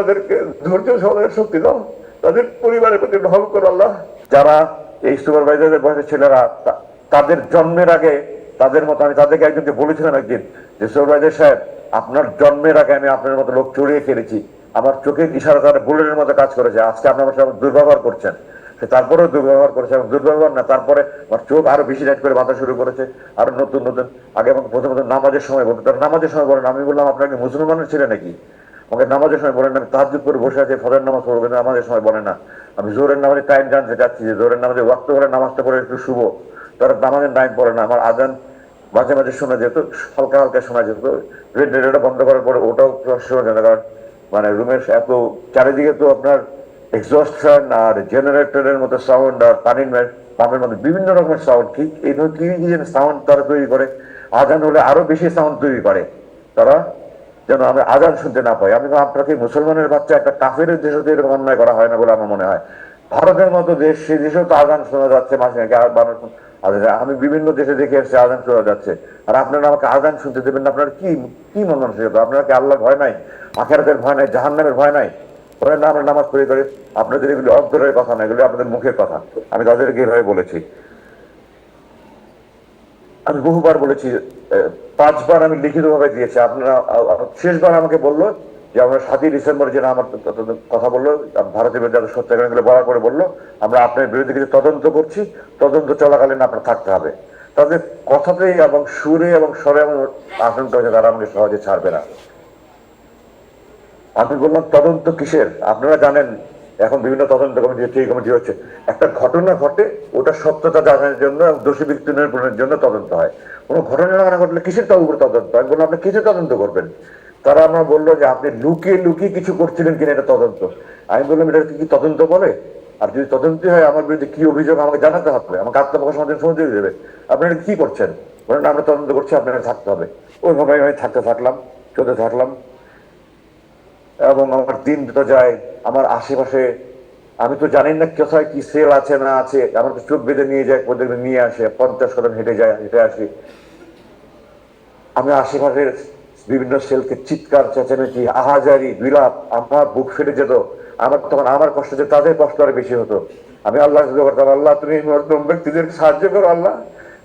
তাদেরকে ধৈর্য সহনের শক্তি দাও। তাদের পরিবারের প্রতি রহম করো আল্লাহ। যারা এই সুপারভাইজারের বয়সের ছেলেরা তাদের জন্মের আগে, তাদের মতো আমি তাদেরকে একজনকে বলেছিলাম একদিন, যে সুপারভাইজার সাহেব, আপনার জন্মের আগে আমি আপনার মতো লোক চড়িয়ে ফেলেছি আমার চোখের ইশারা তারা বুলেটের মতো কাজ করেছে। আজকে আপনার সাথে দুর্ব্যবহার করছেন। সে তারপরেও দুর্ব্যবহার করেছে এবং দুর্ব্যবহার না, তারপরে আমার চোখ আরও বেশি লাইট করে বাঁধা শুরু করেছে। আরও নতুন নতুন, আগে আমাকে প্রথম প্রথম নামাজের সময় বলতো, তারা নামাজের সময় বলেন, আমি বললাম আপনাকে মুসলমানের ছেলে নাকি? আমাকে নামাজের সময় বলেন না, আমি তাহাজুদ করে বসে আছি ফজর নামাজ পড়ব কিন্তু নামাজের সময় বলে না। আমি জোরের নামাজে টাইম জানতে চাচ্ছি যে জোরের নামাজে ওয়াক্ত করে নামাজটা পড়ে একটু শুভ। তারা নামাজের টাইম পড়ে না। আমার আজান মাঝে মাঝে শোনা যেত হালকা হালকা শোনা যেত। রেডিওটা বন্ধ করার পরে ওটাও শোনা যেত কারণ মানে রুমের এত চারিদিকে তো আপনার এক্সস্ট ফ্যান আর জেনারেটরের মতো সাউন্ড আর পানির পাম্পের মধ্যে বিভিন্ন রকমের সাউন্ড ঠিক এই ধরনের কি সাউন্ড তারা তৈরি করে। আজান হলে আরও বেশি সাউন্ড তৈরি করে। তারা যেন আমি আজান শুনতে না পাই। আমি আপনাকে মুসলমানের বাচ্চা একটা কাফের দেশে তো এরকম অন্যায় করা হয় না বলে আমার মনে হয়। ভারতের মতো দেশ, সেই দেশেও তো আজান শোনা যাচ্ছে মাঝে মাঝে। মানুষ আমি বিভিন্ন দেশে দেখে এসেছি, আজান শোনা যাচ্ছে। আর আপনারা আমাকে আজান শুনতে দেবেন না। আপনার কি কি মন মানসিকতা আপনার কি আল্লাহ ভয় নাই? আখেরাতের ভয় নাই? জাহান্নামের ভয় নাই? ওরা না আমরা নামাজ পড়ে করে আপনাদের এগুলি অন্তরের কথা না, এগুলি আপনাদের মুখের কথা। আমি তাদেরকে এভাবে বলেছি। আমি বহুবার বলেছি পাঁচবার আমি লিখিত ভাবে দিয়েছি। আপনারা শেষবার আমাকে বলল যে, আমরা সাতই ডিসেম্বর যেটা আমার কথা বলল ভারতের বিরুদ্ধে যারা সত্যাগ্রহ বলার পরে বলল, আমরা আপনার বিরুদ্ধে কিছু তদন্ত করছি, তদন্ত চলাকালীন আপনার থাকতে হবে। তাদের কথাতেই এবং সুরে এবং স্বরে এবং আচরণ করেছে তারা আমাকে সহজে ছাড়বে না। আমি বললাম, তদন্ত কিসের? আপনারা জানেন এখন বিভিন্ন তদন্ত কমিটি হচ্ছে এই কমিটি হচ্ছে একটা ঘটনা ঘটে, ওটা সত্যতা জানানোর জন্য দোষী ব্যক্তি নির্মূলের জন্য তদন্ত হয়। কোনো ঘটনা না ঘটলে কিসের তদন্ত তদন্ত আমি বললাম, আপনি কিসের তদন্ত করবেন? তারা আমার বলল যে, আপনি লুকিয়ে লুকিয়ে কিছু করছিলেন কিনা এটা তদন্ত। আমি বললাম, এটা কি তদন্ত বলে? আর যদি তদন্ত হয়, আমার বিরুদ্ধে কি অভিযোগ আমাকে জানাতে হবে? আমাকে আত্মপ্রকাশ আমাদের সময় দিয়ে দেবে। আপনারা কি করছেন? বলেন আমরা তদন্ত করছি, আপনারা থাকতে হবে। ওইভাবে আমি থাকতে থাকলাম, চলতে থাকলাম। এবং আমার দিন তো যায়, আমার আশেপাশে, আমি তো জানি না কোথায় কি সেল আছে না আছে, আমার তো চোখ বেঁধে নিয়ে যায় প্রত্যেক নিয়ে আসে, পঞ্চাশ কদম হেঁটে যায়, হেঁটে আসি। আমি আশেপাশের বিভিন্ন সেলকে চিৎকার, চেঁচামেচি, আহাজারি, বিলাপ, আমার বুক ফেটে যেত, আমার তখন আমার কষ্ট যে তাদের কষ্ট আর বেশি হতো। আমি আল্লাহ করতাম, আল্লাহ, তুমি মর্দম ব্যক্তিদেরকে সাহায্য করো, আল্লাহ।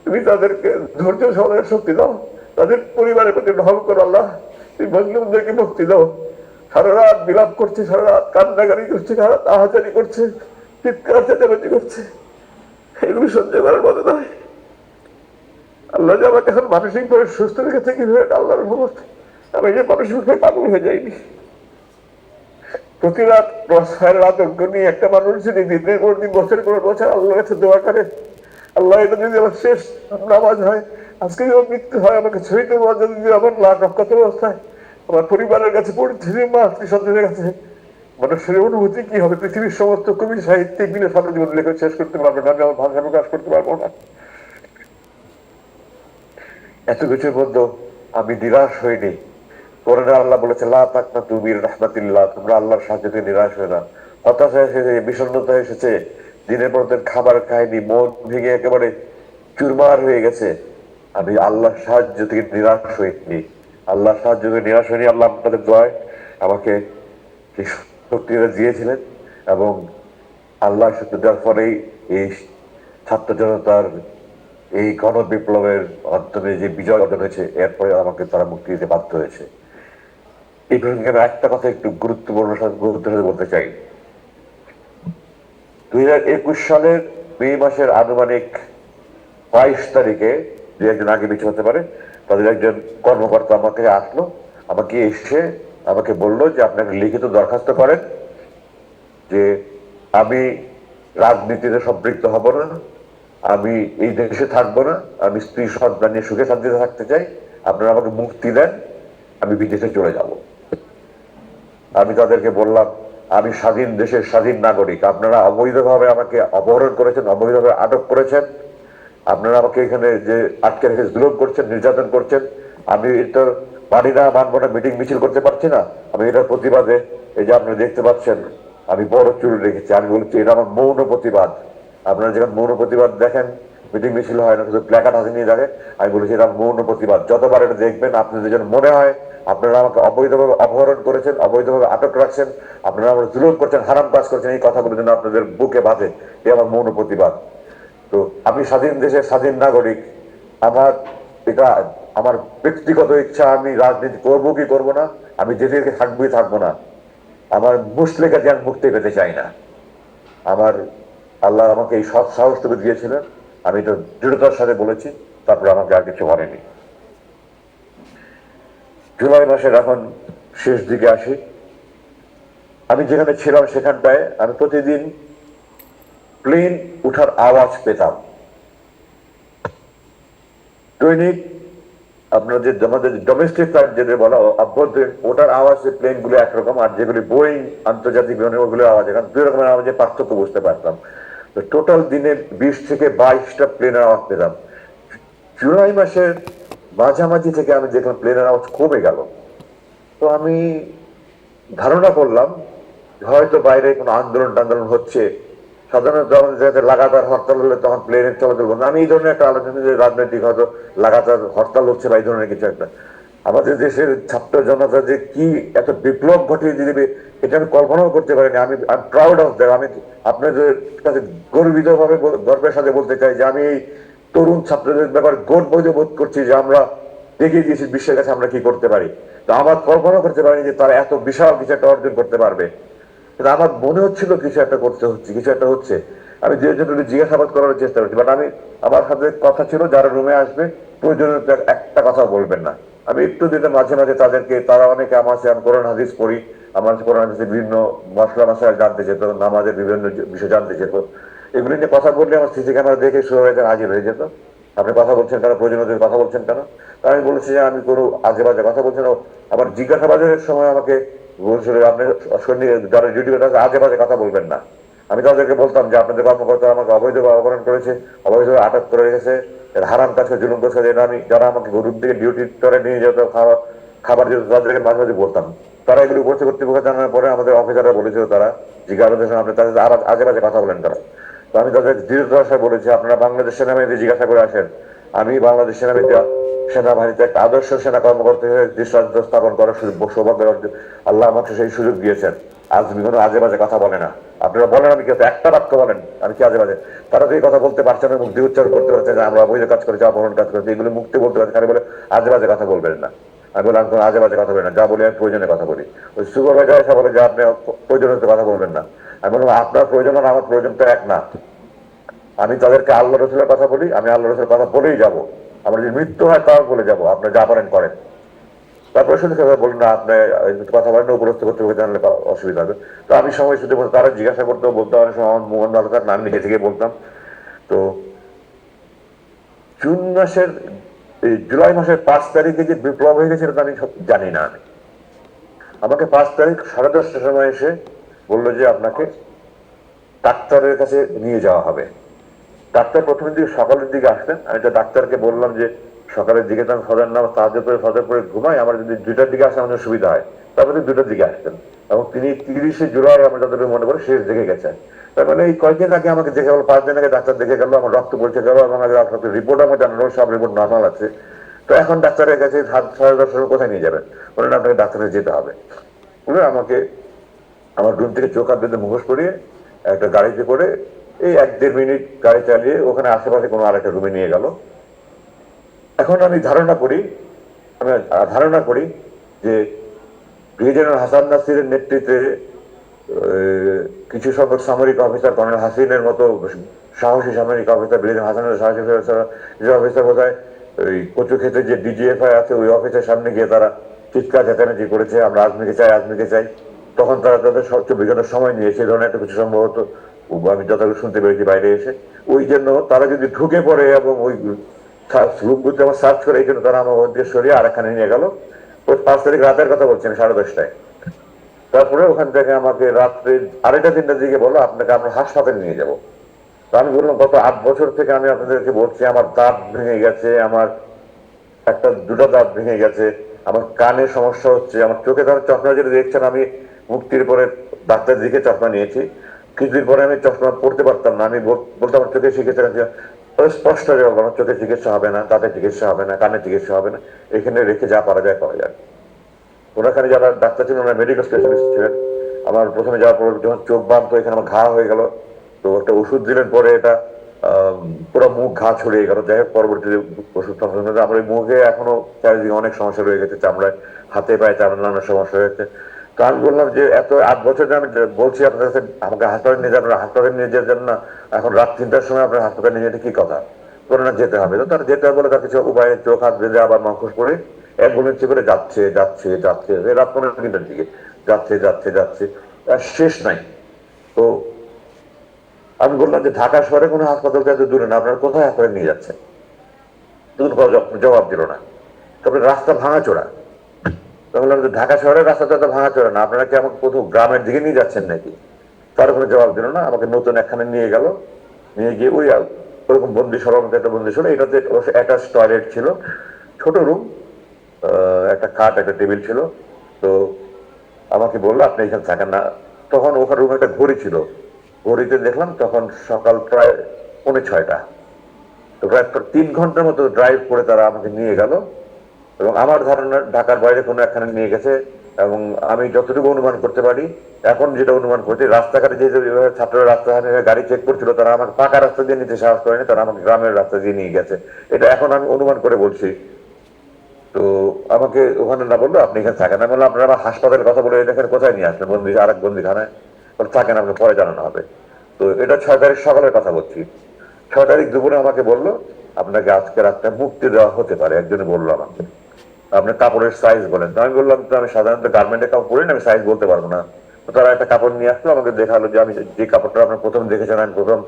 তুমি তাদেরকে ধৈর্য সহনের শক্তি দাও, তাদের পরিবারের প্রতি রহম করো, আল্লাহ। তুমি মজলুমদেরকে মুক্তি দাও। সারা রাত বিলাপ করছে, সারা রাত কান্নাকারি করছে, সারা আহাজারি করছে, চিৎকার, চেঁচামেচি করছে। এগুলো সহ্য করার মতো নয়। আল্লাহ যে আমাকে এখন ভাবে সুস্থ রেখেছে, কি ভেবে আল্লাহর রহমত? আমি যে মানসিক ভাবে পাগল হয়ে যাইনি। প্রতি রাত সারা রাত অজ্ঞ নিয়ে একটা মানুষ যদি দিনের পর দিন, বছরের পর বছর আল্লাহর কাছে দোয়া করে, আল্লাহ এটা যদি আমার শেষ নামাজ হয়, আজকে যদি মৃত্যু হয়, আমাকে মজা যদি আমার লাখ রক্ষত অবস্থায় আমার পরিবারের কাছে পরিস্থিতি মা আত্মীয় কাছে মানুষের অনুভূতি কি হবে? পৃথিবীর সমস্ত কবি, সাহিত্যিক মিলে সারা জীবন লেখা শেষ করতে পারবে না আমি আমার ভাষা প্রকাশ করতে পারব না। এত কিছুর মধ্যে আমি নিরাশ হইনি। কোরআনে আল্লাহ বলেছে, লা তুমি রাহমাতিল্লাহ তোমরা আল্লাহর সাহায্য নিরাশ হয়ে না। হতাশা এসেছে, বিষণ্ণতা এসেছে। দিনের পর দিন খাবার খায়নি মন ভেঙে একেবারে চুরমার হয়ে গেছে। আমি আল্লাহর সাহায্য থেকে নিরাশ হইনি। আল্লাহর সাহায্য থেকে নিরাশ হয়নি আল্লাহ আপনাদের দয় আমাকে শক্তিটা দিয়েছিলেন এবং আল্লাহ সত্য দেওয়ার পরেই এই ছাত্র জনতার এই গণ বিপ্লবের মাধ্যমে যে বিজয় অর্জন হয়েছে, এরপরে আমাকে তারা মুক্তি দিতে বাধ্য হয়েছে। এই আমি একটা কথা একটু গুরুত্বপূর্ণ সাথে বলতে চাই। দুই হাজার একুশ সালের মে মাসের আনুমানিক বাইশ তারিখে দু একদিন আগে বেঁচে হতে পারে তাদের একজন কর্মকর্তা আমাকে আসলো, আমাকে এসে আমাকে বলল যে আপনাকে লিখিত দরখাস্ত করেন যে আমি রাজনীতিতে সম্পৃক্ত হব না, আমি এই দেশে থাকব না, আমি স্ত্রী সন্তান নিয়ে সুখে শান্তিতে থাকতে চাই, আপনারা আমাকে মুক্তি দেন, আমি বিদেশে চলে যাব। আমি তাদেরকে বললাম, আমি স্বাধীন দেশের স্বাধীন নাগরিক, আপনারা অবৈধভাবে আমাকে অপহরণ করেছেন, অবৈধভাবে আটক করেছেন আপনারা আমাকে এখানে যে আটকে রেখে জুলুম করছেন, নির্যাতন করছেন, আমি এটা পারি না মানবো না, মিটিং মিছিল করতে পারছি না। আমি এটার প্রতিবাদে, এই যে আপনারা দেখতে পাচ্ছেন, আমি বড় চুল রেখেছি। আমি বলছি, এটা আমার মৌন প্রতিবাদ। আপনারা যখন মৌন প্রতিবাদ দেখেন, মিটিং মিছিল হয় না, শুধু প্ল্যাকার্ড হাতে নিয়ে দেখে আমি বলেছি, এটা মৌন প্রতিবাদ। যতবার এটা দেখবেন, আপনাদের যেন মনে হয়, আপনারা আমাকে অবৈধভাবে অপহরণ করেছেন, অবৈধভাবে আটক রাখছেন, আপনারা আমার জুলুম করছেন হারাম কাজ করছেন, এই কথাগুলো যেন আপনাদের বুকে বাঁধে, এ আমার মৌন প্রতিবাদ। তো আমি স্বাধীন দেশের স্বাধীন নাগরিক। আমার এটা, আমার ব্যক্তিগত ইচ্ছা, আমি রাজনীতি করব কি করব না, আমি যেদিকে থাকবোই থাকব না। আমার মুসলিকা জ্ঞান মুক্তি পেতে চাই না। আমার আল্লাহ আমাকে এই সৎ সাহসটুকু দিয়েছিলেন। আমি তো দৃঢ়তার সাথে বলেছি, তারপর আমাকে আর কিছু বলেনি। জুলাই মাসের এখন শেষ দিকে আসি। আমি যেখানে ছিলাম সেখানটায় আমি প্রতিদিন প্লেন উঠার আওয়াজ পেতাম। দৈনিক আপনার যে আমাদের ডোমেস্টিক ফ্লাইট যেটা বলা অভ্যন্তরীণ ওটার আওয়াজ প্লেনগুলো একরকম, আর যেগুলি বোয়িং, আন্তর্জাতিক বিমানে ওগুলো আওয়াজ, এখন দুই রকমের আওয়াজে পার্থক্য বুঝতে পারতাম। তো টোটাল দিনে বিশ থেকে বাইশটা প্লেনের আওয়াজ পেতাম। জুলাই মাসের মাঝামাঝি থেকে আমি দেখলাম প্লেনের আওয়াজ কমে গেল। তো আমি ধারণা করলাম, হয়তো বাইরে কোনো আন্দোলন টান্দোলন হচ্ছে সাধারণত যখন লাগাতার হরতাল হলে তখন প্লেনের চলাচল বন্ধ। আমি এই ধরনের একটা আলোচনা যে রাজনৈতিক হয়তো লাগাতার হরতাল হচ্ছে বা এই ধরনের কিছু একটা। আমাদের দেশের ছাত্র জনতা যে কি এত বিপ্লব ঘটিয়ে দিবে, এটা আমি কল্পনাও করতে পারিনি। আমি আই প্রাউড অফ দ্যাট আমি আপনাদের কাছে গর্বিত ভাবে গর্বের সাথে বলতে চাই যে আমি এই তরুণ ছাত্রদের ব্যাপারে গর্ববোধ বোধ করছি যে আমরা দেখিয়ে দিয়েছি বিশ্বের কাছে আমরা কি করতে পারি। তো আমার কল্পনা করতে পারিনি যে তারা এত বিশাল কিছু একটা অর্জন করতে পারবে। কিন্তু আমার মনে হচ্ছিল কিছু একটা করতে হচ্ছে, কিছু একটা হচ্ছে। আমি যে জন্য জিজ্ঞাসাবাদ করার চেষ্টা করছি বাট আমি, আমার সাথে কথা ছিল, যারা রুমে আসবে প্রয়োজনীয় একটা কথা বলবেন না। আমি একটু দিনে মাঝে মাঝে তাদেরকে, তারা অনেকে আমার সাথে, আমি কোরআন হাদিস পড়ি, আমার কোরআন হাদিসে বিভিন্ন মশলা মশলা জানতে যেত, নামাজের বিভিন্ন বিষয় জানতে যেত। এগুলি নিয়ে কথা বললে আমার সিসি ক্যামেরা দেখে শুরু হয়ে হাজির হয়ে যেত। আপনি কথা বলছেন কেন? প্রয়োজনীয় কথা বলছেন কেন? তা আমি বলেছি যে আমি কোনো আজে বাজে কথা বলছি না। আবার জিজ্ঞাসাবাদের সময় আমাকে আপনি যারা ডিউটি কথা বলবেন না। আমি তাদেরকে বলতাম যে আপনাদের আমাকে করেছে হারাম জুলুম যারা আমাকে গরুর দিকে করে নিয়ে যেত খাবার যেত মাঝে মাঝে বলতাম। তারা এগুলো করছে কর্তৃপক্ষ জানানোর পরে আমাদের অফিসাররা বলেছিল তারা সময় আপনি তাদের আজে কথা বলেন তারা। তো আমি তাদের দৃঢ়তার বলেছি, আপনারা বাংলাদেশ সেনাবাহিনীতে জিজ্ঞাসা করে আসেন। আমি বাংলাদেশ সেনাবাহিনীতে সেনাবাহিনীতে একটা আদর্শ সেনা কর্মকর্তা হিসেবে দৃষ্টান্ত স্থাপন করার সুযোগ সৌভাগ্য আল্লাহ আমাকে সেই সুযোগ দিয়েছেন। আজ কোনো আজে বাজে কথা বলে না। আপনারা বলেন, আমি কিন্তু একটা বাক্য বলেন? আমি কি আজে বাজে তারা তো এই কথা বলতে পারছে না, মুক্তি উচ্চারণ করতে পারছে যে আমরা অবৈধ কাজ করেছি, অপহরণ কাজ করেছি, এগুলো মুক্তি বলতে পারছে তারা বলে আজে বাজে কথা বলবেন না। আমি বললাম কোনো আজে বাজে কথা বলি না। যা বলি, আমি প্রয়োজনে কথা বলি। ওই সুপারভাইজার এসে বলে যে, আপনি প্রয়োজনীয় কথা বলবেন না। আমি বললাম, আপনার প্রয়োজন আর আমার প্রয়োজন তো এক না। আমি তাদেরকে আল্লাহ রসুলের কথা বলি, আমি আল্লাহ রসুলের কথা বলেই যাব। আমার যদি মৃত্যু হয় তাও বলে যাব। আপনি যা পারেন করেন। তারপরে শুধু বলুন না, আপনি কথা বলেন উপরস্থ করতে জানলে অসুবিধা হবে। তো আমি সময় শুধু বলতে, তারা জিজ্ঞাসা করতে বলতে অনেক সময় আমার মন ভালো আমি নিজে থেকে বলতাম। তো জুন মাসের জুলাই মাসের পাঁচ তারিখে যে বিপ্লব হয়ে গেছে আমি জানি না আমি। আমাকে পাঁচ তারিখ সাড়ে দশটার সময় এসে বলল যে, আপনাকে ডাক্তারের কাছে নিয়ে যাওয়া হবে। ডাক্তার প্রথমের দিকে সকালের দিকে আসতেন, আমি তো ডাক্তারকে বললাম যে, সকালের দিকে তো আমি ফজর নাম সাহায্য করে ফজর পরে ঘুমাই, আমার যদি দুইটার দিকে আসে আমাদের সুবিধা হয়। তারপরে দুটোর দিকে আসতেন। এবং তিনি তিরিশে জুলাই, আমরা যতটুকু মনে করি শেষ দেখে গেছেন। তার মানে এই কয়েকদিন আগে আমাকে দেখে গেল, পাঁচ দিন আগে ডাক্তার দেখে গেল, আমার রক্ত পরীক্ষা গেল, এবং আমার রক্ত রিপোর্ট আমার জানালো সব রিপোর্ট নর্মাল আছে। তো এখন ডাক্তারের কাছে সাত, সাড়ে দশটার কোথায় নিয়ে যাবেন? বলেন আপনাকে ডাক্তারের যেতে হবে। বলে আমাকে আমার রুম থেকে চোখ হাত বেঁধে মুখোশ পরিয়ে একটা গাড়িতে করে এই এক দেড় মিনিট গাড়ি চালিয়ে ওখানে আশেপাশে কোনো আরেকটা রুমে নিয়ে গেল। এখন আমি ধারণা করি, আমি ধারণা করি যে ব্রিগেডিয়ার হাসান নাসিরের নেতৃত্বে কিছু সংখ্যক সামরিক অফিসার, কর্নেল হাসিনের মতো সাহসী সামরিক অফিসার, ব্রিগেডিয়ার হাসানের সাহসী যে অফিসার বোধহয় ওই কচু ক্ষেত্রে যে ডিজিএফআই আছে, ওই অফিসের সামনে গিয়ে তারা চিৎকার চেঁচামেচি করেছে, আমরা আজমিকে চাই আজমিকে চাই। তখন তারা তাদের সবচেয়ে বিগত সময় নিয়েছে। ধরনের একটা কিছু সম্ভবত আমি যতটুকু শুনতে পেরেছি বাইরে এসে। ওই জন্য তারা যদি ঢুকে পড়ে এবং ওই রুমগুলোতে আমার সার্চ করে, এই জন্য তারা আমার ওদিকে সরিয়ে আরেকখানে নিয়ে গেল। ওই পাঁচ তারিখ রাতের কথা বলছেন সাড়ে দশটায়। তারপরে ওখান থেকে আমাকে রাত্রে আড়াইটা, তিনটার দিকে বলল, আপনাকে আমরা হাসপাতালে নিয়ে যাব। তো আমি বললাম, গত আট বছর থেকে আমি আপনাদেরকে বলছি, আমার দাঁত ভেঙে গেছে, আমার একটা, দুটো দাঁত ভেঙে গেছে, আমার কানে সমস্যা হচ্ছে, আমার চোখে ধর চশমা যেটা দেখছেন, আমি মুক্তির পরে ডাক্তার দিকে চশমা নিয়েছি। কিছুদিন পরে আমি চশমা পড়তে পারতাম না। আমি বল- বলতাম আমার চোখে চিকিৎসা আছে স্পষ্ট চোখে চিকিৎসা হবে না দাঁতের চিকিৎসা হবে না কানের চিকিৎসা হবে না, এখানে রেখে যা পারা যায় করা যায়। ওনাখানে যারা ডাক্তার ছিলেন, ওনার মেডিকেল স্পেশালিস্ট ছিলেন। আমার প্রথমে যাওয়ার পর যখন চোখ বাম তো এখানে আমার ঘা হয়ে গেল। তো একটা ওষুধ দিলেন, পরে এটা পুরো মুখ ঘা ছড়িয়ে গেল। যাই হোক, পরবর্তীতে ওষুধ আমার মুখে এখনও চারিদিকে অনেক সমস্যা রয়ে গেছে, চামড়ায়, হাতে পায়ে চামড়া নানা সমস্যা হয়েছে তো আমি বললাম যে এত আট বছর আমি বলছি আপনার কাছে, আমাকে হাসপাতালে নিয়ে যাবেন হাসপাতালে নিয়ে যেতেন না। এখন রাত তিনটার সময় আপনার হাসপাতালে নিয়ে যেতে কি কথা? করে না যেতে হবে। তো তার যেতে হবে বলে তার কিছু উপায়ে, চোখ, হাত বেঁধে আবার মাংস পরে অ্যাম্বুলেন্সে করে যাচ্ছে যাচ্ছে যাচ্ছে। রাত পনেরো তিনটার দিকে যাচ্ছে যাচ্ছে যাচ্ছে। আর শেষ নাই। তো আমি বললাম যে ঢাকা শহরে কোনো হাসপাতাল এত দূরে না, আপনার কোথায় হাসপাতালে নিয়ে যাচ্ছেন? তখন কোনো জবাব দিল না। তারপরে রাস্তা ভাঙাচোরা। তো বললাম যে ঢাকা শহরের রাস্তা তো এত ভাঙাচোরা না। আপনারা কি আমাকে কোথাও গ্রামের দিকে নিয়ে যাচ্ছেন নাকি? তার কোনো জবাব দিল না, আমাকে নতুন একখানে নিয়ে গেল, নিয়ে গিয়ে ওই ওরকম বন্দি সরম একটা বন্দি ছিল এটাতে অ্যাটাচ টয়লেট ছিল, ছোট রুম একটা খাট, একটা টেবিল ছিল। তো আমাকে বলল, আপনি এখানে থাকেন না। তখন ওখানে রুমে একটা ঘড়ি ছিল। ঘড়িতে দেখলাম তখন সকাল প্রায় পৌনে ছয়টা। তো প্রায় তিন ঘণ্টার মতো ড্রাইভ করে তারা আমাকে নিয়ে গেল। এবং আমার ধারণা ঢাকার বাইরে কোনো একখানে নিয়ে গেছে এবং আমি যতটুকু অনুমান করতে পারি, এখন যেটা অনুমান করছি, রাস্তাঘাটে যে যেভাবে ছাত্ররা রাস্তাঘাটে গাড়ি চেক করছিল, তারা আমাকে পাকা রাস্তা দিয়ে নিতে সাহস করেনি তারা আমাকে গ্রামের রাস্তা দিয়ে নিয়ে গেছে। এটা এখন আমি অনুমান করে বলছি। তো আমাকে ওখানে না বলল, আপনি এখানে থাকেন। আমি বললাম, আপনারা আমার হাসপাতালের কথা বলে এখানে কোথায় নিয়ে আসবেন? বন্দি, আরেক বন্দিখানায় থাকেন আপনি পরে জানানো হবে। তো এটা ছয় তারিখ সকালের কথা বলছি। ছয় তারিখ দুপুরে আমাকে বলল, আপনাকে আজকে রাতটা মুক্তি দেওয়া হতে পারে, একজনে বলল আমাকে। আপনি কাপড়ের সাইজ বলেন। তো আমি বললাম, তো আমি সাধারণত গার্মেন্টের কাপড় পরি না, আমি সাইজ বলতে পারব না। তো তারা একটা কাপড় নিয়ে আসলো, আমাকে দেখাল যে আমি যে কাপড়টা আপনার প্রথম দেখেছেন, আমি প্রথম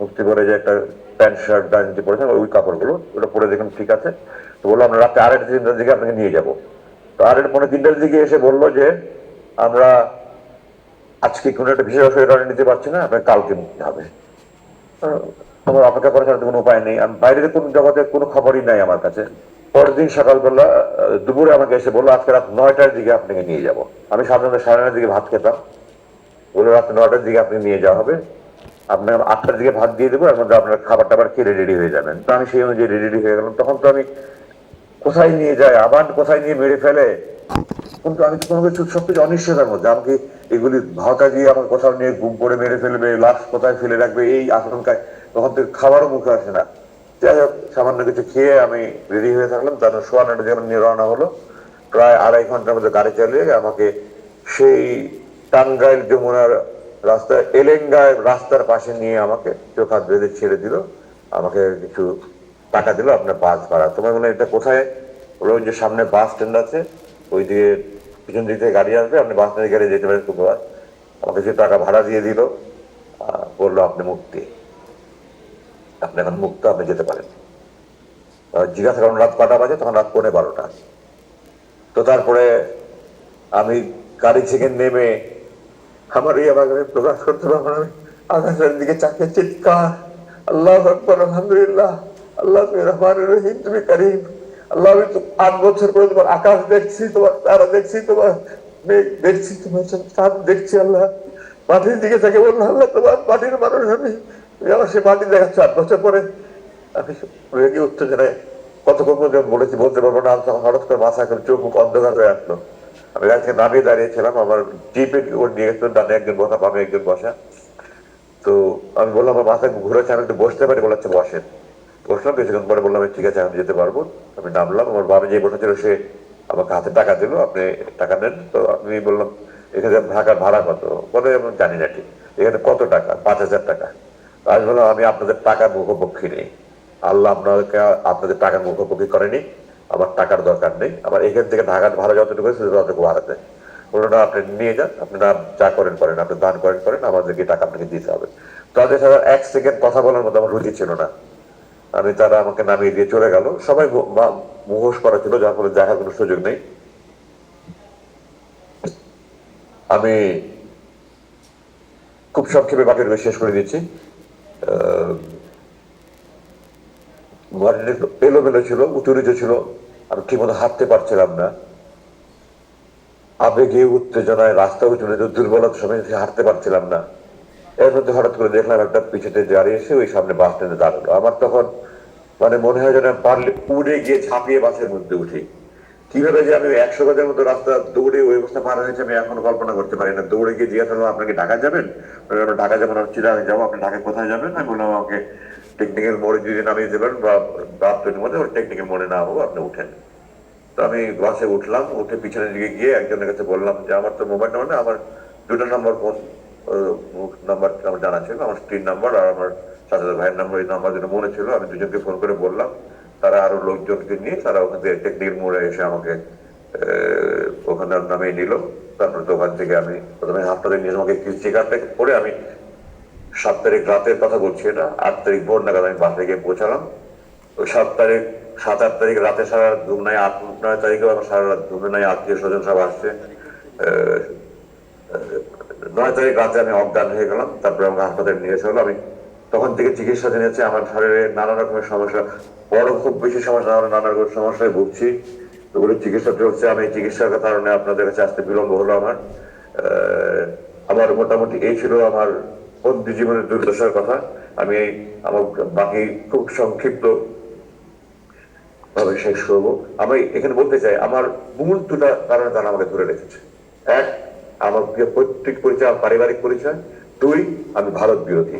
মুক্তি করে যে একটা প্যান্ট, শার্ট, গাঞ্জি পরেছেন, ওই কাপড়গুলো, ওটা পরে দেখুন ঠিক আছে। তো বললাম আমরা রাতে আড়াইটা তিনটার দিকে আপনাকে নিয়ে যাব। তো আড়াইটা পনেরো তিনটার দিকে এসে বলল যে, আমরা আজকে কোনো একটা বিশেষ অসুবিধা নিতে পারছি না, আপনাকে কালকে নিতে হবে। আমার অপেক্ষা করার ছাড়া কোনো উপায় নেই। আমি বাইরে কোনো জগতে কোনো খবরই নাই আমার কাছে। পরের দিন সকালবেলা দুপুরে আমাকে এসে বলল, আজকে রাত নয়টার দিকে আপনাকে নিয়ে যাব। আমি সাধারণত সাড়ে নটার দিকে ভাত খেতাম। বলল, রাত নয়টার দিকে আপনি নিয়ে যাওয়া হবে। আপনার আটটার দিকে ভাত দিয়ে দেবো, এর মধ্যে আপনার খাবার টাবার খেয়ে রেডি হয়ে যাবেন। তো আমি সেই অনুযায়ী রেডি হয়ে গেলাম। তখন তো আমি কোথায় নিয়ে যায় আবার কোথায় নিয়ে মেরে ফেলে? কিন্তু আমি তো কোনো কিছু সবকিছু অনিশ্চয়তার মধ্যে। আমাকে এগুলি ভাওতা দিয়ে আমার কোথাও নিয়ে গুম করে মেরে ফেলবে, লাশ কোথায় ফেলে রাখবে, এই আশঙ্কায় তখন তো খাবারও মুখে আসে না। যাই হোক সামান্য কিছু খেয়ে আমি রেডি হয়ে থাকলাম। তারপর সোয়া নটা যেমন নিয়ে রওনা হলো। প্রায় আড়াই ঘণ্টার মধ্যে গাড়ি চালিয়ে আমাকে সেই টাঙ্গাইল যমুনার রাস্তা, এলেঙ্গায় রাস্তার পাশে নিয়ে আমাকে চোখ হাত বেঁধে ছেড়ে দিল। আমাকে কিছু টাকা দিল, আপনার বাস ভাড়া। তোমার মনে এটা কোথায়? ওই যে সামনে বাস স্ট্যান্ড আছে। ওই দিকে পিছন দিক থেকে গাড়ি আসবে। আপনি বাস স্ট্যান্ডে গাড়ি যেতে পারেন শুক্রবার আমাকে কিছু টাকা ভাড়া দিয়ে দিল। বলল, আপনি মুক্তি। আপনি এখন মুক্ত আপনি যেতে পারেন। জিজ্ঞাসা করলাম রাত কটা বাজে? তখন রাত পৌনে বারোটা। তো তারপরে আমি গাড়ি থেকে নেমে আমার এই আমাকে আমি প্রকাশ করতে পারব আমি আকাশের দিকে চাকে চিৎকার। আল্লাহ আকবর, আলহামদুলিল্লাহ। আল্লাহ তুমি রহমান রহিম, তুমি করিম। আল্লাহ, আমি আট বছর পরে তোমার আকাশ দেখছি, তোমার তারা দেখছি, তোমার মেঘ দেখছি, তোমার চাঁদ দেখছি, আল্লাহ। মাটির দিকে থেকে বলল আল্লাহ, তোমার মাটির মানুষ আমি। তুমি সে মাটি দেখাচ্ছ, আট বছর পরে আমি রেগে উত্তেজনায় কতক্ষণ পর্যন্ত বলেছি, বলতে পারব না হঠাৎ করে মাথা করে চোখ মুখ অন্ধকার হয়ে আসলো। আমি আজকে নামিয়ে দাঁড়িয়েছিলাম, আমার জিপে ওর নিয়ে গেছিল, ডানে একজন বসা, বামে একজন বসা। তো আমি বললাম, আমার মাথা ঘুরেছে আমি একটু বসতে পারি বলাচ্ছে বসেন বসলাম, কিছুক্ষণ পরে বললাম, ঠিক আছে, আমি যেতে পারব। আমি নামলাম, আমার বাবা যে বসেছিল সে আমাকে হাতে টাকা দিল, আপনি টাকা নেন তো আমি বললাম, এখানে ঢাকার ভাড়া কত? বলে, আমি জানি না ঠিক, এখানে কত টাকা? পাঁচ হাজার টাকা। আমি বললাম আমি আপনাদের টাকার মুখোপক্ষী নেই। আল্লাহ আপনাদেরকে আপনাদের টাকার মুখোপক্ষী করেনি। আমার টাকার দরকার নেই। আমার এখান থেকে ঢাকার ভাড়া যতটুকু হয়েছে ততটুকু ভাড়া দেয়। না আপনি নিয়ে যান, আপনি যা করেন করেন, আপনি দান করেন করেন, আমাদেরকে টাকা আপনাকে দিতে হবে। তাদের সাথে এক সেকেন্ড কথা বলার মতো আমার রুচি ছিল না। আমি তারা আমাকে নামিয়ে দিয়ে চলে গেল। সবাই মুখোশ করা ছিল, যার ফলে দেখার কোনো সুযোগ নেই। আমি খুব সংক্ষেপে বাকিটা শেষ করে দিচ্ছি। এলোমেলো ছিল উঁচু ছিল আমি ঠিক মতো হাঁটতে পারছিলাম না। আবেগে, উত্তেজনায় রাস্তা উঁচু নিচু দুর্বলতার সময় হাঁটতে পারছিলাম না। এর মধ্যে হঠাৎ করে দেখলাম একটা পিছনে দাঁড়িয়ে এসে ওই সামনে বাস স্ট্যান্ডে দাঁড়াল। আমার তখন মানে মনে হয় যেন পারলে উড়ে গিয়ে ছাপিয়ে বাসের মধ্যে উঠি। কীভাবে যে আমি একশো গজের মতো রাস্তা দৌড়ে ওই অবস্থা পার হয়েছে আমি এখনও কল্পনা করতে পারি না। দৌড়ে গিয়ে জিজ্ঞাসা করলাম আপনাকে ঢাকা যাবেন? ঢাকা যাবেন আমি চিরাঙে যাব। আপনি ঢাকায় কোথায় যাবেন? আমি বললাম, আমাকে টেকনিক্যাল মোড়ে যদি নামিয়ে দেবেন বা রাত্রের মধ্যে ওর টেকনিক্যাল মোড়ে না হব আপনি উঠেন। তো আমি বাসে উঠলাম, উঠে পিছনের দিকে গিয়ে একজনের কাছে বললাম যে, আমার তো মোবাইল নাম্বার আমার দুটো নাম্বার ফোন নাম্বার আমার জানা ছিল, আমার স্ত্রীর নাম্বার আর আমার চাচাদের ভাইয়ের নাম্বার, এই নাম্বার যেটা মনে ছিল, আমি দুজনকে ফোন করে বললাম তারা আরও লোকজনকে নিয়ে তারা ওখান থেকে টেকনিক্যাল মোড়ে এসে আমাকে ওখানে নামিয়ে নিল। তারপরে ওখান থেকে আমি প্রথমে হাসপাতালে নিয়ে আমাকে চেকারটা করে আমি সাত তারিখ রাতের কথা বলছি এটা, আট তারিখ ভোর নাগাদ আমি বাসে গিয়ে পৌঁছালাম। ওই সাত তারিখ, সাত, আট তারিখ রাতে সারা নাই, আট, নয় তারিখেও আমার সারা রাত ঘুম নাই, আত্মীয় স্বজন সব আসছে। নয় তারিখ রাতে আমি অজ্ঞান হয়ে গেলাম, তারপরে আমাকে হাসপাতালে নিয়ে এসে আমি তখন থেকে চিকিৎসা জেনেছি আমার শরীরে নানা রকমের সমস্যা। বড় খুব বেশি সমস্যা আমার নানা রকম সমস্যায় ভুগছি। ওগুলো চিকিৎসা চলছে আমি চিকিৎসার কারণে আপনাদের কাছে আসতে বিলম্ব হলো আমার। আমার মোটামুটি এই ছিল আমার বন্দি জীবনের দুর্দশার কথা। আমি এই, আমার বাকি খুব সংক্ষিপ্ত ভাবে শেষ করব। আমি এখানে বলতে চাই, আমার মূল দুটা কারণে তারা আমাকে ধরে রেখেছে। এক আমার প্রত্যেক পরিচয়, পারিবারিক পরিচয়। দুই, আমি ভারত বিরোধী।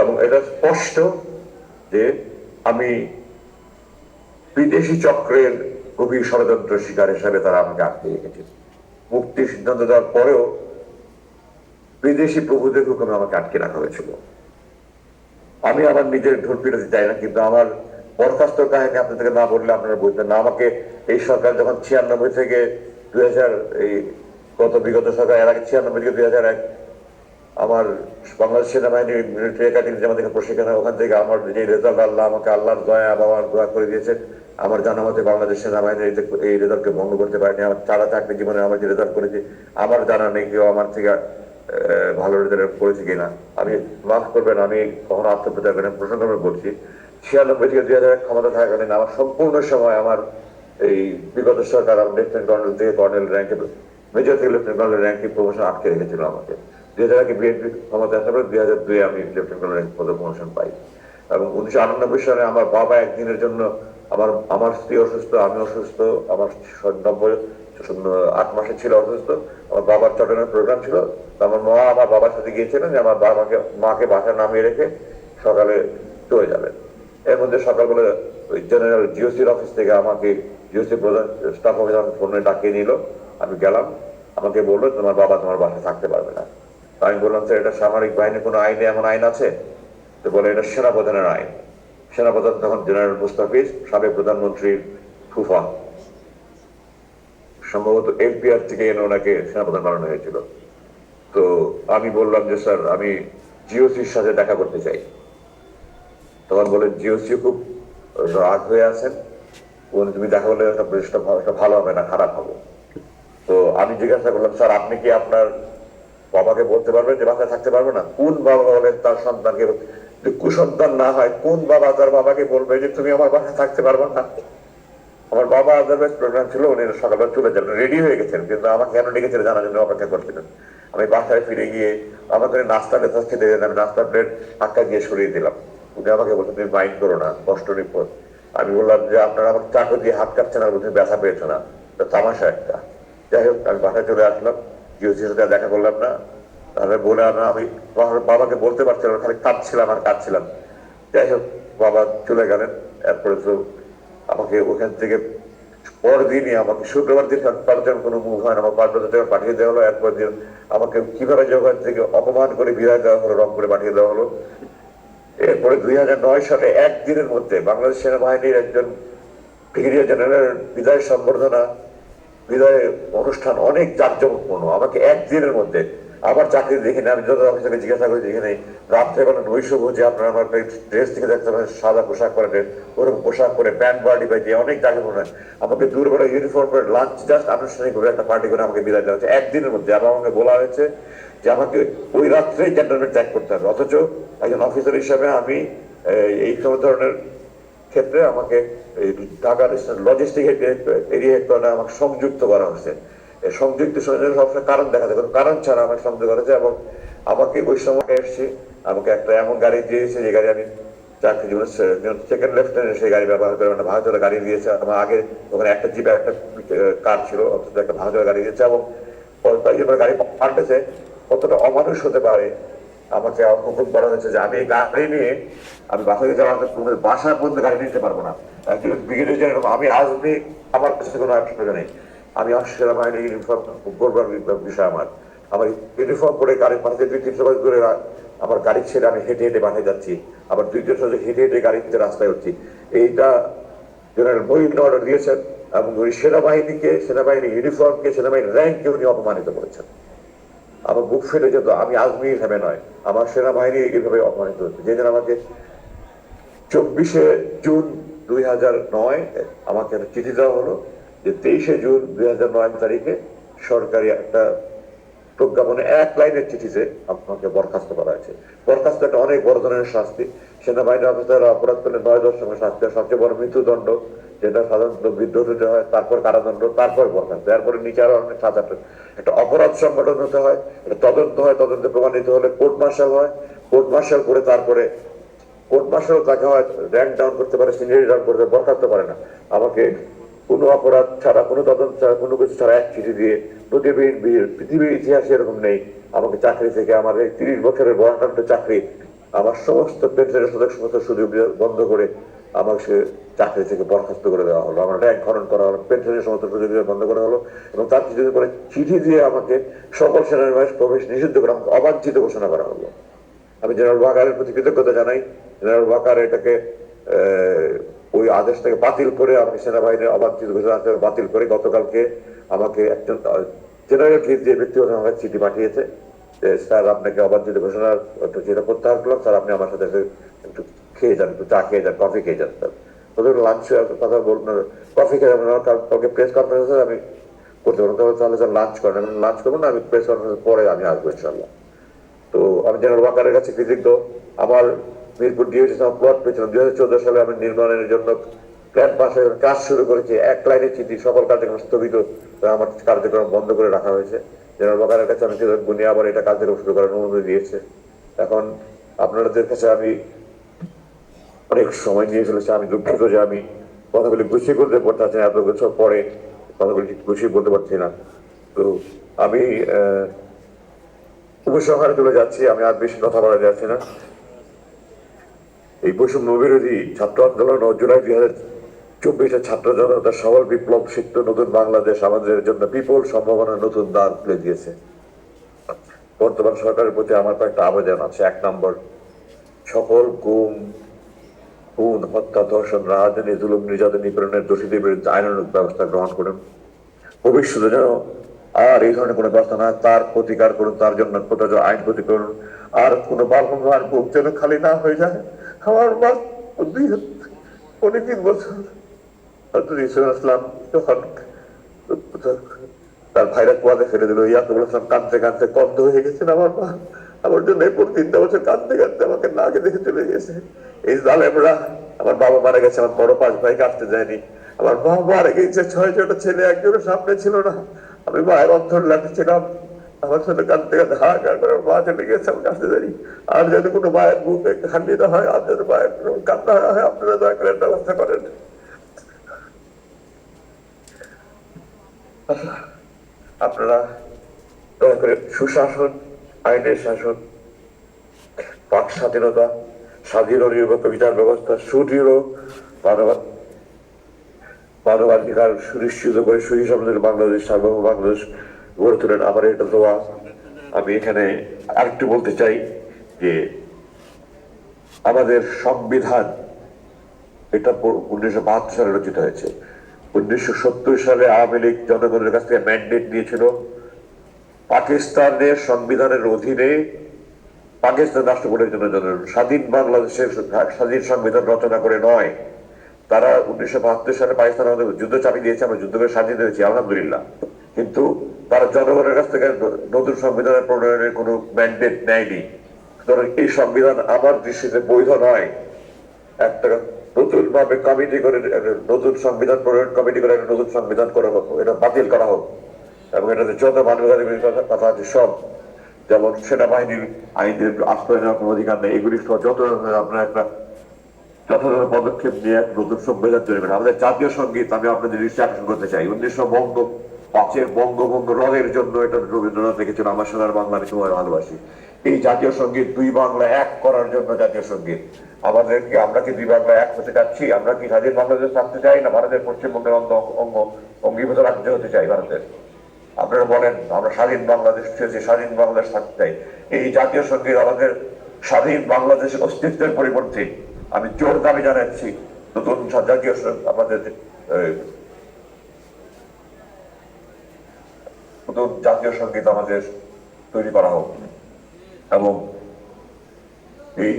এবং এটা স্পষ্ট যে আমি বিদেশি চক্রের গভীর ষড়যন্ত্র শিকার হিসাবে তারা আমাকে আটকে রেখেছে মুক্তির সিদ্ধান্ত দেওয়ার পরেও বিদেশি প্রভুদের হুকুমে আমাকে আটকে রাখা হয়েছিল। আমি আমার নিজের ঢোল পিটাতে চাই না, কিন্তু আমার বরখাস্ত কাহিনী আপনাদেরকে না বললে আপনারা বুঝবেন না। আমাকে এই সরকার যখন ছিয়ানব্বই থেকে দুই হাজার এই গত বিগত সরকার, এর আগে ছিয়ানব্বই থেকে দুই হাজার এক আমার বাংলাদেশ সেনাবাহিনীর মিলিটারি একাডেমি যে আমাদের প্রশিক্ষণ ওখান থেকে আমার যে রেজাল্ট আল্লাহ আমাকে আল্লাহর দয়া, বাবার দোয়া করে দিয়েছে আমার জানা মতে বাংলাদেশ সেনাবাহিনী এই রেজাল্টকে ভঙ্গ করতে পারেনি। আমার চারা চাকরি জীবনে আমার যে রেজাল্ট করেছি, আমার জানা নেই কেউ আমার থেকে ভালো রেজাল্ট করেছে কিনা। আমি মাফ করবেন, আমি কখনো আত্মপ্রচার করেন প্রসঙ্গ করে বলছি। ছিয়ানব্বই থেকে দুই হাজার ক্ষমতা থাকাকালীন আমার সম্পূর্ণ সময় আমার এই বিগত সরকার, আমার লেফটেন্যান্ট কর্নেল থেকে কর্নেল র্যাঙ্কে মেজর থেকে লেফটেন্যান্ট কর্নেল র্যাঙ্কে প্রমোশন আটকে রেখেছিল আমাকে। দুই হাজার আগে বিএনপি ক্ষমতা আসার পরে দুই হাজার দুই আমি লেফটেন্যান্ট কর্নেল পদে প্রমোশন পাই। এবং উনিশশো আটানব্বই সালে আমার বাবা একদিনের জন্য আমার আমার স্ত্রী অসুস্থ, আমি অসুস্থ, আমার নব্বই আট মাসে ছিল অসুস্থ, আমার বাবার চট্টগ্রামের প্রোগ্রাম ছিল। আমার মা আমার বাবার সাথে গিয়েছিলেন যে আমার বাবাকে, মাকে বাসায় নামিয়ে রেখে সকালে চলে যাবেন। এর মধ্যে সকালবেলা ওই জেনারেল জিওসির অফিস থেকে আমাকে জিওসি প্রধান স্টাফ অফিসার ফোনে ডাকিয়ে নিল। আমি গেলাম, আমাকে বলল তোমার বাবা তোমার বাসায় থাকতে পারবে না। আমি বললাম, স্যার, এটা সামরিক বাহিনীর কোনো আইনে এমন আইন আছে? তো বলে, এটা সেনাপ্রধানের আইন। সেনাপ্রধান তখন জেনারেল মুস্তাফিজ, সাবেক প্রধানমন্ত্রীর ফুফা। সম্ভবত এলপিআর থেকে এনে ওনাকে সেনাপ্রধান বানানো হয়েছিল। তো আমি বললাম যে, স্যার, আমি জিওসির সাথে দেখা করতে চাই। তখন বলে জিওসি খুব রাগ হয়ে আছেন। বলে তুমি দেখা ভালো- একটা ভালো হবে না, খারাপ হবে। তো আমি জিজ্ঞাসা করলাম, স্যার, আপনি কি আপনার বাবাকে বলতে পারবেন যে বাসায় থাকতে পারবে না। কোন বাবা বলেন তার সন্তানকে? কুসন্তান না হয়, কোন বাবা তার বাবাকে বলবে যে তুমি আমার বাসায় থাকতে পারবে না? আমার বাবা আদারওয়াইজ প্রোগ্রাম ছিল, উনি সকালবেলা চলে যাবেন রেডি হয়ে গেছেন, কিন্তু আমাকে কেন ডেকেছিল জানার জন্য অপেক্ষা করছিলেন? আমি বাসায় ফিরে গিয়ে আমাকে নাস্তা টেস্তা খেতে দিলেন, আমি নাস্তার প্লেট হাক্কা দিয়ে সরিয়ে দিলাম। উনি আমাকে বলছেন তুমি মাইন্ড করো না, কষ্ট রিপোর্ট আমি বললাম যে, আপনারা আমার চাকু দিয়ে হাত কাটছেন আর বোধহয় ব্যথা পেয়েছে না। তামাশা একটা। যাই হোক, আমি বাসায় চলে আসলাম। জিওসির সাথে দেখা করলাম না তাহলে বলে আমরা আমি বাবাকে বলতে পারছিলাম না, খালি কাঁদছিলাম আর কাঁদছিলাম। যাই হোক বাবা চলে গেলেন এরপরে তো আমাকে ওখান থেকে পরদিনই আমাকে শুক্রবার দিন পাঁচজন কোনো মুভ হয় না আমার পাঁচ বছর থেকে পাঠিয়ে দেওয়া হলো এরপর দিন আমাকে কীভাবে যে ওখান থেকে অপমান করে বিদায় দেওয়া হলো রং করে পাঠিয়ে দেওয়া হলো। এরপরে দুই হাজার নয় সালে একদিনের মধ্যে বাংলাদেশ সেনাবাহিনীর একজন ব্রিগেডিয়ার জেনারেল বিদায় সম্বর্ধনা বিদায় অনুষ্ঠান অনেক জাঁকজমকপূর্ণ আমাকে একদিনের মধ্যে আমার চাকরি দেখি না আমি যত অফিসারকে জিজ্ঞাসা করে, দেখি নেই। রাত্রে কোনো নৈশ ভোজে আপনার আমার ড্রেস থেকে দেখতে পাবেন, সাদা পোশাক পরে ওরকম পোশাক পরে প্যান্ট পার্টি বাজিয়ে অনেক জায়গা মনে হয়। আমাকে দূরবেলা ইউনিফর্ম করে লাঞ্চ জাস্ট আনুষ্ঠানিক ভাবে একটা পার্টি করে আমাকে বিদায় দেওয়া হচ্ছে একদিনের মধ্যে আবার আমাকে বলা হয়েছে যে আমাকে ওই রাত্রেই ক্যান্টনমেন্ট ত্যাগ করতে হবে। অথচ একজন অফিসার হিসাবে আমি এই সব ধরনের ক্ষেত্রে আমাকে এই ঢাকা লজিস্টিক এরিয়া হেডকোয়ার্টারে আমাকে সংযুক্ত করা হয়েছে। সংযুক্ত সঙ্গে সবসময় কারণ দেখা যায় কারণ ছাড়া আমাকে সংযুক্ত করা হয়েছে এবং আমাকে ওই সময় এসেছি, আমাকে একটা এমন গাড়ি দিয়েছে যে গাড়ি আমি চাকরি জীবনে সেকেন্ড লেফটেন্যান্ট সেই গাড়ি ব্যবহার করে মানে ভাঙা চোরা গাড়ি দিয়েছে। আমার আগে ওখানে একটা জিপে একটা কার ছিল, অথচ একটা ভাঙা গাড়ি দিয়েছে এবং গাড়ি পাল্টেছে। কতটা অমানুষ হতে পারে আমাকে হুকুম করা হয়েছে যে আমি গাড়ি নিয়ে আমি বাসায় যাওয়ার কোনো বাসার মধ্যে গাড়ি নিতে পারব না। আমি আজ অব্দি আমার কাছে কোনো আক্ষেপ নেই। আমি আমার সেনাবাহিনী ইউনিফর্ম করবার বিষয় আমার। আমার ইউনিফর্ম পরে গাড়ি পাশে দুই তিনশো গজ করে আমার গাড়ি ছেড়ে আমি হেঁটে হেঁটে বাসায় যাচ্ছি। আবার দুই তিনশো হেঁটে হেঁটে গাড়িতে রাস্তায় হচ্ছি এইটা জেনারেল মহিন অর্ডার দিয়েছেন এবং ওই সেনাবাহিনীকে, সেনাবাহিনী ইউনিফর্মকে সেনাবাহিনীর র্যাঙ্ককে উনি অপমানিত করেছেন। আমার বুক ফেটে যেত, আমি আজমির হিসাবে নয়, আমার সেনাবাহিনী এইভাবে অপমানিত হচ্ছে। যেদিন আমাকে চব্বিশে জুন দুই হাজার নয় আমাকে একটা চিঠি দেওয়া হলো যে তেইশে জুন দুই হাজার নয় তারিখে সরকারি একটা প্রজ্ঞাপনে এক লাইনের চিঠিতে আপনাকে বরখাস্ত করা হয়েছে। বরখাস্ত একটা অনেক বড় ধরনের শাস্তি। সেনাবাহিনীর অফিসাররা অপরাধ করলে নয় দশমের শাস্তি সবচেয়ে বড় মৃত্যুদণ্ড। যেটা সাধারণত বিদ্রোহ হয়, তারপর কারাদণ্ড, তারপর বরখাস্ত। এরপরে নিচে আরও অনেক সাজা একটা অপরাধ সংগঠন হতে হয়, একটা তদন্ত হয়, তদন্তে প্রমাণিত হলে কোর্ট মার্শাল হয়। কোর্ট মার্শাল করে তারপরে, কোর্ট মার্শাল তাকে হয়, র্যাঙ্ক ডাউন করতে পারে সিনিয়র ডাউন করতে বরখাস্ত পারে না। আমাকে কোনো অপরাধ ছাড়া, কোনো তদন্ত ছাড়া, কোনো কিছু ছাড়া এক চিঠি দিয়ে বি- পৃথিবীর ইতিহাসে এরকম নেই। আমাকে চাকরি থেকে আমার এই তিরিশ বছরের বরাকান্ত চাকরি, আমার সমস্ত পেনশনের সমস্ত সুযোগ বন্ধ করে আমাকে চাকরি থেকে বরখাস্ত করে দেওয়া হলো। আমার র্যাঙ্ক খনন করা হলো, পেনশনের সমস্ত সুযোগ বন্ধ করা হলো এবং তার কিছুদিন পরে চিঠি দিয়ে আমাকে সকল সেনানিবাস প্রবেশ নিষিদ্ধ করে আমাকে অবাঞ্ছিত ঘোষণা করা হলো। আমি জেনারেল ওয়াকারের প্রতি কৃতজ্ঞতা জানাই। জেনারেল ওয়াকার এটাকে ওই আদেশটাকে বাতিল করে আমাকে সেনাবাহিনীর অবাঞ্ছিত ঘোষণা বাতিল করে গতকালকে আমাকে একজন জেনারেল চিফ যে ব্যক্তিগত আমাকে চিঠি পাঠিয়েছে স্যার, আপনাকে অবাঞ্ছিত ঘোষণা একটু যেটা প্রত্যাহার করলাম। স্যার, আপনি আমার সাথে একটু খেয়ে যান একটু চা খেয়ে যান কফি খেয়ে যান ওদের লাঞ্চ কথা বলুন কফি খেয়ে যাবেন কালকে প্রেস কনফারেন্সে আমি করতে পারব তাহলে স্যার লাঞ্চ করেন, আমি লাঞ্চ করব না, আমি প্রেস কনফারেন্স পরে আমি আসব ইনশাল্লাহ তো আমি জেনারেল ওয়াকারের কাছে কৃতজ্ঞ। আমার মিরপুর ডিএসি প্লট পেয়েছিলাম। দুই হাজার চোদ্দ সালে আমি নির্মাণের জন্য প্ল্যান পাস হয়ে কাজ শুরু করেছি। এক লাইনে চিঠি, সকল কার্যক্রম স্থগিত আমার কার্যক্রম বন্ধ করে রাখা হয়েছে। জেনারেল ওয়াকারের কাছে আমি উনি আবার এটা কার্যক্রম শুরু করার অনুমতি দিয়েছে। এখন আপনাদের কাছে আমি অনেক সময় নিয়ে ফেলেছি আমি দুঃখিত যে আমি কথাগুলি গুছিয়ে করতে পারছি না এত বছর পরে কথাগুলি গুছিয়ে বলতে পারছি না। তো আমি উপসংহারে চলে যাচ্ছি, আমি আর বেশি কথা বলা যাচ্ছে না। এই বৈষম্য বিরোধী ছাত্র আন্দোলন ও জুলাই দুই হাজার চব্বিশে ছাত্র জনতার সবল বিপ্লব সিদ্ধ নতুন বাংলাদেশ আমাদের জন্য বিপুল সম্ভাবনা নতুন দ্বার খুলে দিয়েছে। বর্তমান সরকারের প্রতি আমার কয়েকটা আবেদন আছে। এক নম্বর, সকল গুম খুন হত্যা, ধর্ষণ, রাজধানী, জুলুম, নির্যাতন, নিপীড়নের দোষীদের বিরুদ্ধে আইনানুগ ব্যবস্থা গ্রহণ করুন। ভবিষ্যতে যেন আর এই ধরনের কোনো ব্যবস্থা না তার প্রতিকার করুন, তার জন্য প্রযোজ্য আইন প্রতি করুন। আর কোনো বালগঙ্গার বুক যেন খালি না হয়ে যায়। আমার মা দুই বছর হয়তো ইসলাম যখন তার ভাইরা কুয়াতে ফেলে দিল, ইয়াকুব ইসলাম কাঁদতে কাঁদতে কন্ধ হয়ে গেছেন। আমার মা আমার জন্য এরপর তিনটা বছর কাঁদতে কাঁদতে আমাকে না আগে দেখে চলে গেছে। এই জালেমরা, আমার বাবা মারা গেছে, আমার বড় পাঁচ ভাই কাটতে যায়নি। আমার বাবা মারা গেছে ছয় ছটা ছেলে, একজনের সামনে ছিল না। আমি মায়ের অন্তর লাগছিলাম আমার সাথে কাঁদতে কাঁদতে হাহাকার করে মা চলে গেছে আমি কাঁদতে জানি আর যাতে কোনো মায়ের বুক খান্ডি না হয়, আর যাতে মায়ের কোনো কান্না না হয়, আপনারা দয়া করে ব্যবস্থা করেন আপনারা দয়া করে সুশাসন, আইনের শাসন বাক স্বাধীনতা স্বাধীন ও নির্ভর বিচার ব্যবস্থা সুদৃঢ় মানবাধিকার সুনিশ্চিত করে সুশাসনের বাংলাদেশ, সার্বভৌম বাংলাদেশ গড়ে তোলেন আবার এটা দোয়া। আমি এখানে আরেকটু বলতে চাই যে আমাদের সংবিধান এটা উনিশশো বাহাত্তর সালে রচিত হয়েছে। উনিশশো সত্তর সালে আওয়ামী লীগ জনগণের কাছ থেকে ম্যান্ডেট নিয়েছিল। পাকিস্তানের সংবিধানের অধীনে পাকিস্তান রাষ্ট্র গঠনের জন্য স্বাধীন বাংলাদেশের স্বাধীন সংবিধান রচনা করে নয়। তারা উনিশশো বাহাত্তর সালে পাকিস্তান আমাদের যুদ্ধ চাপিয়ে দিয়েছে, আমরা যুদ্ধ করে স্বাধীন হয়েছি আলহামদুলিল্লাহ। কিন্তু তারা জনগণের কাছ থেকে নতুন সংবিধানের প্রণয়নের কোনো ম্যান্ডেট নেয়নি। সুতরাং এই সংবিধান আমার দৃষ্টিতে বৈধ নয়। একটা নতুন ভাবে কমিটি করে নতুন সংবিধান প্রণয়ন কমিটি করে নতুন সংবিধান করা হোক, এটা বাতিল করা হোক। এবং এটাতে যত মানবাধিকার কথা আছে, সব যেমন সেনাবাহিনীর আইনের আশ্রয় নেওয়ার কোনো অধিকার নেই, এগুলি সহ যত রকমের আপনার একটা যথাযথ পদক্ষেপ নিয়ে এক নতুন সংবিধান তৈরি করেন আমাদের জাতীয় সংগীত আমি আপনাদের দৃষ্টি আকর্ষণ করতে চাই। উনিশশো বঙ্গ, পাঁচের বঙ্গভঙ্গ রদের জন্য এটা রবীন্দ্রনাথ লিখেছেন, আমার সোনার বাংলা আমি তোমায় ভালোবাসি। এই জাতীয় সংগীত, দুই বাংলা এক করার জন্য জাতীয় সংগীত। আমাদের কি আমরা কি দুই বাংলা এক হতে চাচ্ছি? আমরা কি স্বাধীন বাংলাদেশ থাকতে চাই না ভারতের পশ্চিমবঙ্গের অঙ্গ অঙ্গ, অঙ্গীভূত রাজ্য হতে চাই ভারতের? আপনারা বলেন, আমরা স্বাধীন বাংলাদেশ চেয়েছি, স্বাধীন বাংলাদেশ থাকতে চাই। এই জাতীয় সংগীত আমাদের স্বাধীন বাংলাদেশের অস্তিত্বের পরিবর্তে আমি জোর দাবি জানাচ্ছি, নতুন জাতীয় আমাদের নতুন জাতীয় সংগীত আমাদের তৈরি করা হোক। এবং এই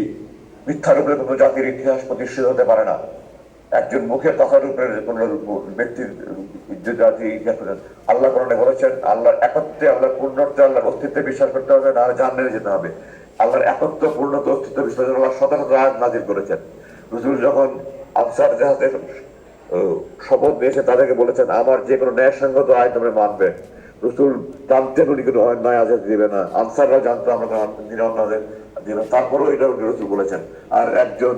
মিথ্যার উপরে কোনো জাতির ইতিহাস প্রতিষ্ঠিত হতে পারে না। একজন মুখে কথার উপরে কোন ব্যক্তির আল্লাহ কোরআনে বলেছেন, আল্লাহর একত্রে আল্লাহর পূর্ণত্বে আল্লাহর অস্তিত্বে বিশ্বাস করতে হবে না জানলে যেতে হবে। আল্লাহর একত্র পূর্ণত অস্তিত্ব বিশ্বাস আল্লাহ শত শত আয়াত নাজির করেছেন। রসুল যখন আনসার জাহাজের শপথ নিয়েছে তাদেরকে বলেছেন, আমার যে কোনো ন্যায়সঙ্গত আয় তোমরা মানবে। রসুল জানতেন উনি কোনো অন্যায় আজাদ দিবে না। আনসাররা জানতো, আমরা তারপরেও এটা উনি রসুল বলেছেন। আর একজন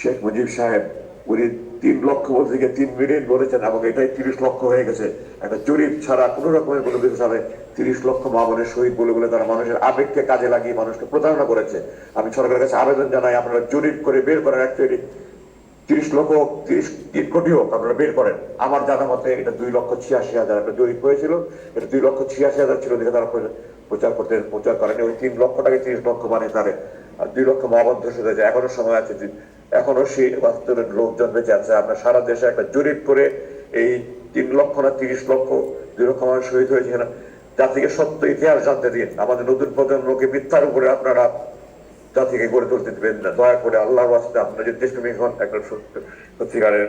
শেখ মুজিব সাহেব উনি তিন লক্ষ বলতে গিয়ে তিন মিনিট বলেছেন এবং এটাই তিরিশ লক্ষ হয়ে গেছে। একটা জরিপ ছাড়া কোনো রকমের কোনো ছাড়া তিরিশ লক্ষ মামনের শহীদ বলে বলে তারা মানুষের আবেগকে কাজে লাগিয়ে মানুষকে প্রতারণা করেছে। আমি সরকারের কাছে আবেদন জানাই, আপনারা জরিপ করে বের করেন অ্যাকচুয়ালি তিরিশ লক্ষ হোক, তিরিশ তিন কোটি হোক, আপনারা বের করেন। আমার জানা মতে এটা দুই লক্ষ ছিয়াশি হাজার একটা জরিপ হয়েছিল। এটা দুই লক্ষ ছিয়াশি হাজার ছিল দেখে তারা প্রচার- করতে, প্রচার করেনি। ওই তিন লক্ষটাকে তিরিশ লক্ষ মানে তারে আর দুই লক্ষ মহাবন্ধ সেটা এখনও সময় আছে এখনও সেই বাস্তবের লোকজন বেঁচে আছে আপনার সারা দেশে একটা জরিপ করে এই তিন লক্ষ না তিরিশ লক্ষ, দুই লক্ষ মানুষ শহীদ হয়েছে কিনা জাতিকে সত্য ইতিহাস জানতে দিন। আমাদের নতুন প্রজন্মকে মিথ্যার উপরে আপনারা জাতিকে গড়ে তুলতে দেবেন না। দয়া করে আল্লাহর বাস্তে আপনার যদি দেশপ্রেমিক হন, একটা সত্য সত্যিকারের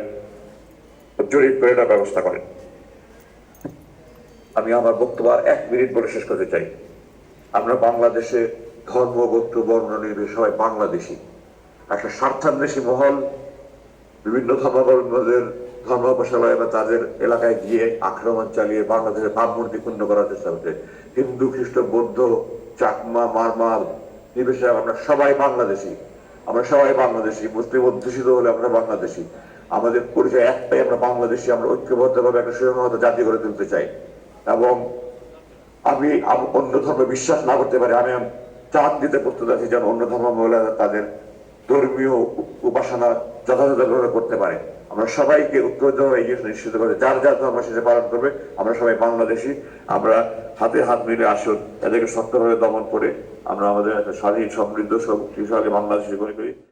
জরিপ করে এটা ব্যবস্থা করেন। আমি আমার বক্তব্য আর এক মিনিট বলে শেষ করতে চাই। আমরা বাংলাদেশে ধর্ম গোত্র বর্ণ নির্বিশেষে সবাই বাংলাদেশী। একটা স্বার্থান্বেষী মহল, বিভিন্ন ধর্মাবলম্বীদের ধর্ম উপাসনালয় বা তাদের এলাকায় গিয়ে আক্রমণ চালিয়ে বাংলাদেশের ভাবমূর্তি ক্ষুণ্ণ করার চেষ্টা করছে। হিন্দু, খ্রিস্ট, বৌদ্ধ, চাকমা মারমাল নির্বিশেষে আমরা সবাই বাংলাদেশি। আমরা সবাই বাংলাদেশী, মুসলিম অধ্যুষিত হলে আমরা বাংলাদেশি। আমাদের পরিচয় একটাই, আমরা বাংলাদেশী, আমরা ঐক্যবদ্ধভাবে একটা সুসংহত জাতি গড়ে তুলতে চাই। এবং আমি অন্য ধর্মে বিশ্বাস না করতে পারি আমি চাঁদ দিতে প্রস্তুত আছি যেন অন্য ধর্ম মহিলারা তাদের ধর্মীয় উপাসনা যথাযথভাবে করতে পারে। আমরা সবাইকে ঐক্যবদ্ধভাবে এগিয়ে নিশ্চিত করে যার যার ধর্ম সেটা পালন করবে, আমরা সবাই বাংলাদেশি, আমরা হাতে হাত মিলে আসুন, তাদেরকে শক্তভাবে দমন করে আমরা আমাদের একটা স্বাধীন, সমৃদ্ধ সব শক্তিশালী বাংলাদেশি করে করি